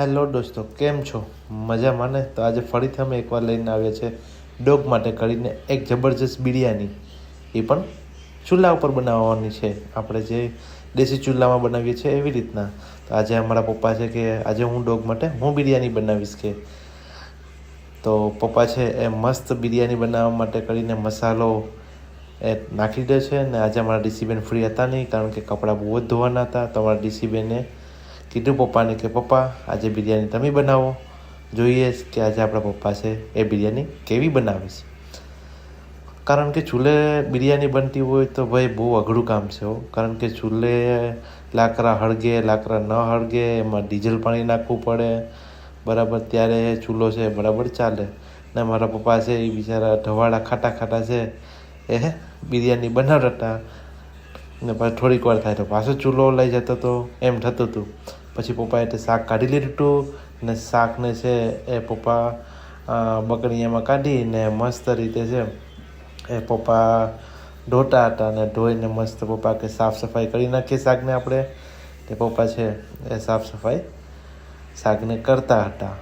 Hello દોસ્તો, કેમ છો? મજામાં ને? તો આજે ફરીથી અમે એકવાર લઈને આવ્યા છે ડોગ માટે કરીને એક જબરજસ્ત બિરયાની. એ પણ ચૂલા ઉપર બનાવવાની છે. આપણે જે દેશી ચૂલામાં બનાવીએ છીએ એવી રીતના. તો આજે અમારા પપ્પા છે કે આજે હું ડોગ માટે હું બિરયાની બનાવીશ કે. તો પપ્પા છે એ મસ્ત બિરયાની બનાવવા માટે કરીને મસાલો એ નાખી દે છે ને આજે અમારા ડીસીબેન ફ્રી હતા નહીં કારણ કે કપડાં બહુ જ ધોવાના હતા. તો અમારા ડીસીબેને કીધું પપ્પાને કે, પપ્પા, આજે બિરયાની તમે બનાવો. જોઈએ કે આજે આપણા પપ્પા છે એ બિરયાની કેવી બનાવે છે. કારણ કે ચૂલે બિરયાની બનતી હોય તો ભાઈ બહુ અઘરું કામ છે હો. કારણ કે ચૂલે લાકડા હળગે, લાકડા ન હળગે, એમાં ડીઝલ પાણી નાખવું પડે. બરાબર, ત્યારે ચૂલો છે બરાબર ચાલે. ને મારા પપ્પા છે એ બિચારા ઢવાડા ખાટા ખાટા છે. એ બિરયાની બનાવતા ને પછી થોડીક વાર થાય તો પાછો ચૂલો લઈ જતો તો એમ થતું હતું. પછી પપ્પાએ તે શાક કાઢી લીધું ને શાકને છે એ પપ્પા બકડીયામાં કાઢીને મસ્ત રીતે છે એ પપ્પા ધોતા હતા અને ધોઈને મસ્ત પપ્પા કે સાફ સફાઈ કરી નાખીએ શાકને આપણે. તે પપ્પા છે એ સાફ સફાઈ શાકને કરતા હતા.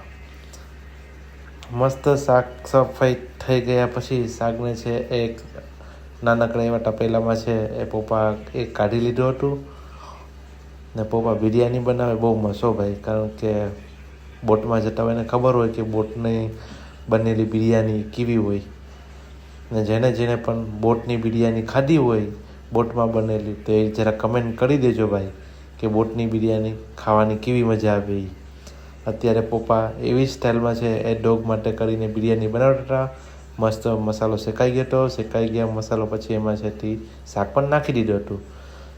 મસ્ત શાક સફાઈ થઈ ગયા પછી શાકને છે એક નાનકડા એવા તપેલામાં છે એ પપ્પા એ કાઢી લીધું હતું. ને પપ્પા બિરયાની બનાવે બહુ મસો ભાઈ. કારણ કે બોટમાં જતા હોય એને ખબર હોય કે બોટની બનેલી બિરયાની કેવી હોય. ને જેને જેને પણ બોટની બિરયાની ખાધી હોય, બોટમાં બનેલી, તો એ જરા કમેન્ટ કરી દેજો ભાઈ કે બોટની બિરયાની ખાવાની કેવી મજા આવે અત્યારે પપ્પા એવી સ્ટાઇલમાં છે, એ ડોગ માટે કરીને બિરયાની બનાવતા. મસ્ત મસાલો શેકાઈ ગયો હતો શેકાઈ ગયા મસાલો પછી એમાં છે તે શાક પણ નાખી દીધું હતું.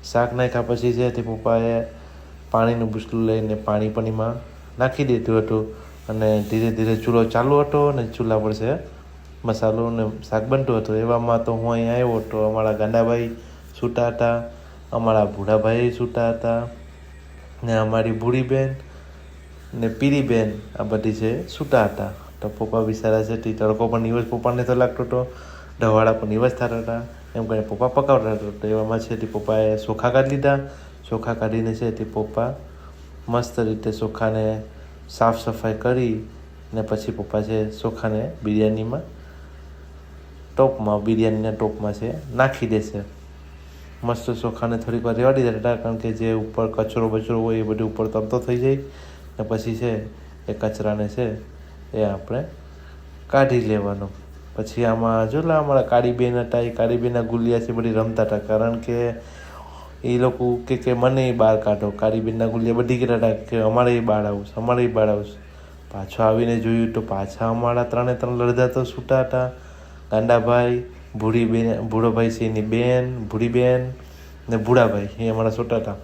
શાક નાખ્યા પછી તે પપ્પાએ પાણીનું બુસલું લઈને પાણી પણ એમાં નાખી દીધું હતું. અને ધીરે ધીરે ચૂલો ચાલુ હતો અને ચૂલા પર છે મસાલો ને શાક બનતું હતું. એવામાં તો હું અહીંયા આવ્યો તો અમારા ગાંડાભાઈ છૂટા હતા, અમારા ભૂડાભાઈ છૂટા હતા ને અમારી ભૂરીબેન ને પીરી બેન આ બધી છે છૂટા હતા. તો પપ્પા બિચારા છે તે તડકો પણ નિવસ પપ્પાને તો લાગતો હતો, ઢવાળા પણ દિવસ થતા હતા. એમ કરીને પપ્પા પકાવતા હતા. તો એવામાં છે તે પપ્પાએ ચોખા કાઢી લીધા. ચોખા કાઢીને છે તે પપ્પા મસ્ત રીતે ચોખાને સાફ સફાઈ કરી ને પછી પપ્પા છે ચોખાને બિરયાનીમાં ટોપમાં, બિરયાનીના ટોપમાં છે નાખી દેશે મસ્ત ચોખાને થોડીક વાર રેવા દીધા કારણ કે જે ઉપર કચરો બચરો હોય એ બધું ઉપર તરતો થઈ જાય. ને પછી છે એ કચરાને છે એ આપણે કાઢી લેવાનો. પછી આમાં જો લા, અમારા કાળીબેન હતા, એ કાળીબેનના ગુલિયા છે બધી રમતા હતા. કારણ કે એ લોકો કે કે મને બહાર કાઢો. કાળીબેનના ગુલિયા બધી કહેતા હતા કે અમારે બહાર આવશે, અમારે બહાર આવશે. પાછો આવીને જોયું તો પાછા અમારા ત્રણે ત્રણ લડધા તો છૂટા હતા. ગાંડાભાઈ ભૂડી બેન ભૂડોભાઈ છે એની બેન ભૂડીબેન ને ભૂડાભાઈ, એ અમારા છૂટા હતા.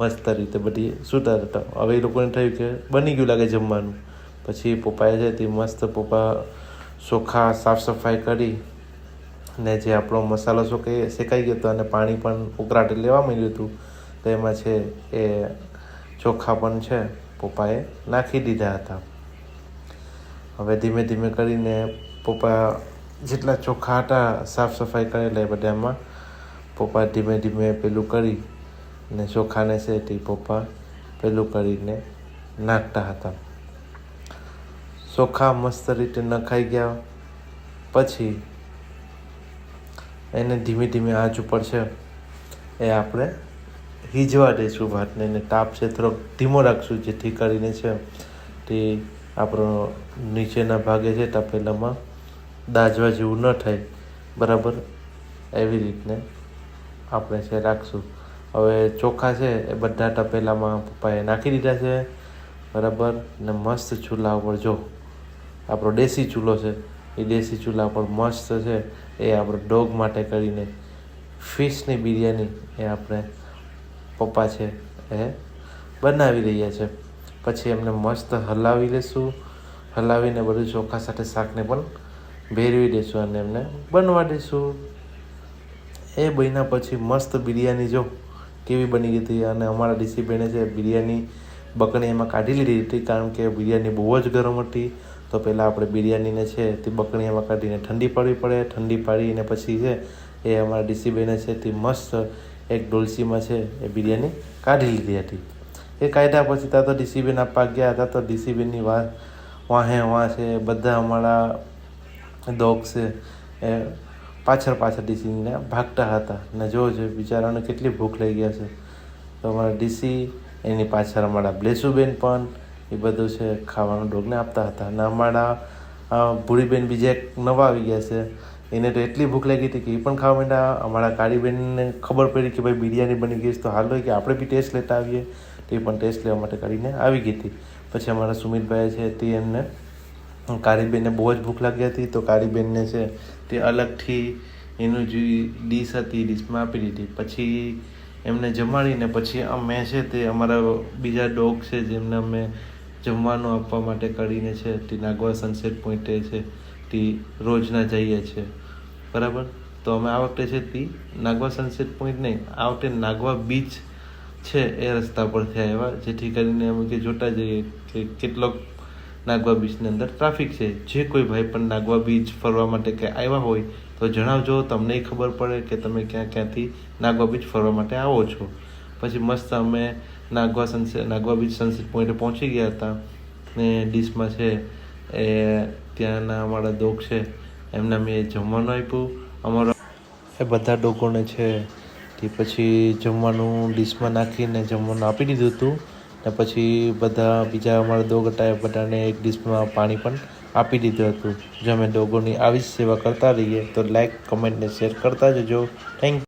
મસ્ત રીતે બધી છૂટા હતા. હવે એ લોકોને થયું કે બની ગયું લાગે જમવાનું. પછી પપ્પાએ છે તે મસ્ત પપ્પા ચોખા, સાફ સફાઈ કરી ને જે આપણો મસાલો શોકાઈ શેકાઈ ગયો હતો અને પાણી પણ ઉકળાટે લેવા માંડ્યું હતું, તો એમાં છે એ ચોખા પણ છે પપ્પાએ નાખી દીધા હતા. હવે ધીમે ધીમે કરીને પપ્પા જેટલા ચોખા હતા, સાફ સફાઈ કરેલા એ બધામાં પપ્પા ધીમે ધીમે પેલું કરી ને ચોખાને છે તે પપ્પા પેલું કરીને નાખતા હતા. ચોખા મસ્ત રીતે નખાઈ ગયા. પછી એને ધીમે ધીમે આંચ ઉપર છે એ આપણે હિજવા દઈશું ભાતને એને તાપ છે થોડોક ધીમો રાખશું જેથી કરીને છે તે આપણો નીચેના ભાગે છે તપેલામાં દાજવા જેવું ન થાય. બરાબર? એવી રીતને આપણે છે રાખશું. હવે ચોખા છે એ બધા તપેલામાં પપ્પાએ નાખી દીધા છે. બરાબર? ને મસ્ત ચૂલા ઉપર જો આપણો દેશી ચૂલો છે. એ દેશી ચૂલા પણ મસ્ત છે. એ આપણે ડોગ માટે કરીને ફિશની બિરયાની એ આપણે પપ્પા છે એ બનાવી રહ્યા છે. પછી એમને મસ્ત હલાવી લેશું. હલાવીને બધું ચોખા સાથે શાકને પણ ભેરવી દઈશું અને એમને બનવા દઈશું એ બન્યા પછી મસ્ત બિરયાની જો કેવી બની ગઈ હતી અને અમારા ડીસીબેને છે બિરયાની બકણી એમાં કાઢી લીધી હતી કારણ કે બિરયાની બહુ જ ગરમ હતી. તો પહેલાં આપણે બિરયાનીને છે તે બકણીયામાં કાઢીને ઠંડી પાડવી પડે. ઠંડી પાડીને પછી છે એ અમારા ડીસીબેને છે તે મસ્ત એક ડોલસીમાં છે એ બિરયાની કાઢી લીધી હતી. એ કાઢ્યા પછી ત્યાં તો ડીસીબેન આપવા ગયા. હતા તો ડીસીબેનની વાત વાહે વાં છે, બધા અમારા ડોગ છે એ પાછળ પાછળ ડીસીને ભાગતા હતા. ને જો બિચારાને કેટલી ભૂખ લઈ ગયા છે તો અમારા ડીસી એની પાછળ અમારા બ્લેસુબેન પણ એ બધું છે, ખાવાનું ડોગને આપતા હતા. અને અમારા ભૂરીબેન બીજા એક નવા આવી ગયા છે, એને તો એટલી ભૂખ લાગી હતી કે એ પણ ખાવા માંડ્યા. અમારા કાળીબેનને ખબર પડી કે ભાઈ બિરયાની બની ગઈ છે, તો હાલ કે આપણે બી ટેસ્ટ લેતા આવીએ. તો પણ ટેસ્ટ લેવા માટે કરીને આવી ગઈ હતી. પછી અમારા સુમિતભાઈ છે તે એમને, કાળીબેનને બહુ જ ભૂખ લાગી હતી, તો કાળીબેનને છે તે અલગથી એનું જે ડીશ હતી ડીશમાં આપી દીધી. પછી એમને જમાડીને પછી અમે છે તે અમારા બીજા ડોગ છે જેમને અમે જમવાનું આપવા માટે કરીને છે તે નાગવા સનસેટ પોઈન્ટે છે તે રોજના જઈએ છીએ બરાબર? તો અમે આ વખતે છે તે નાગવા સનસેટ પોઈન્ટ નહીં, આ વખતે નાગવા બીચ છે એ રસ્તા પરથી આવ્યા, જેથી કરીને અમે કે જોતા જઈએ કે કેટલોક નાગવા બીચની અંદર ટ્રાફિક છે. જે કોઈ ભાઈ પણ નાગવા બીચ ફરવા માટે ક્યાંય આવ્યા હોય તો જણાવજો, તમને ખબર પડે કે તમે ક્યાં ક્યાંથી નાગવા બીચ ફરવા માટે આવો છો. પછી મસ્ત અમે Nagwa sunset Nagwa beach sunset પોઈન્ટે પહોંચી ગયા હતા. ને ડીશમાં છે એ ત્યાંના અમારા ડોગ છે, એમને મેં જમવાનું આપ્યું. અમારો એ બધા ડોગોને છે તે પછી જમવાનું ડીશમાં નાખીને જમવાનું આપી દીધું હતું. ને પછી બધા બીજા અમારા હતા એ બધાને એક ડિશમાં પાણી પણ આપી દીધું હતું. જો અમે ડોગોની આવી જ સેવા કરતા રહીએ તો લાઇક કમેન્ટ ને શેર કરતા જજો. થેન્ક